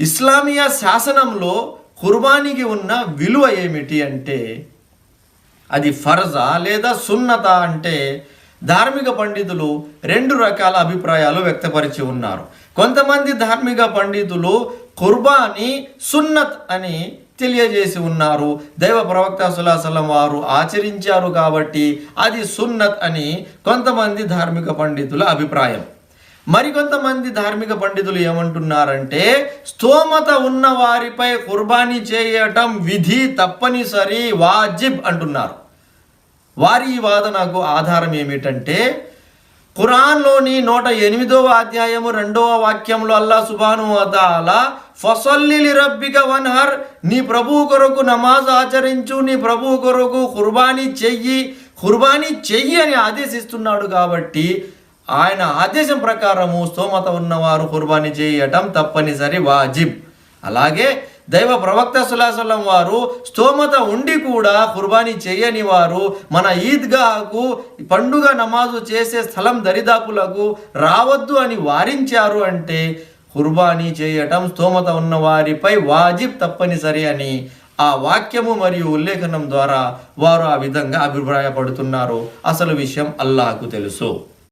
ఇస్లామియా శాసనంలో కుర్బానీకి ఉన్న విలువ ఏమిటి అంటే అది ఫర్జా లేదా సున్నత అంటే ధార్మిక పండితులు రెండు రకాల అభిప్రాయాలు వ్యక్తపరిచి ఉన్నారు. కొంతమంది ధార్మిక పండితులు కుర్బానీ సున్నత్ అని తెలియజేసి ఉన్నారు. దైవ ప్రవక్త సులాసలం వారు ఆచరించారు కాబట్టి అది సున్నత్ అని కొంతమంది ధార్మిక పండితుల అభిప్రాయం. మరికొంతమంది ధార్మిక పండితులు ఏమంటున్నారంటే స్తోమత ఉన్న వారిపై కుర్బానీ చేయటం విధి తప్పనిసరి వాజిబ్ అంటున్నారు. వారి ఈ వాదనకు ఆధారం ఏమిటంటే ఖురాన్లోని నూట ఎనిమిదవ అధ్యాయము రెండవ వాక్యంలో అల్లా సుబాను వతాల ఫసల్లి రబ్బిక వన్హర్ నీ ప్రభు కొరకు నమాజ్ ఆచరించు నీ ప్రభు కొరకు కుర్బానీ చెయ్యి కుర్బానీ చెయ్యి అని ఆదేశిస్తున్నాడు కాబట్టి ఆయన ఆదేశం ప్రకారము స్తోమత ఉన్నవారు కుర్బానీ చేయటం తప్పనిసరి వాజిబ్. అలాగే దైవ ప్రవక్త సులాసలం వారు స్తోమత ఉండి కూడా కుర్బానీ చేయని వారు మన ఈద్గాకు పండుగ నమాజు చేసే స్థలం దరిదాపులకు రావద్దు అని వారించారు అంటే కుర్బానీ చేయటం స్తోమత ఉన్న వారిపై వాజిబ్ తప్పనిసరి అని ఆ వాక్యము మరియు ఉల్లేఖనం ద్వారా వారు ఆ విధంగా అభిప్రాయపడుతున్నారు. అసలు విషయం అల్లాహకు తెలుసు.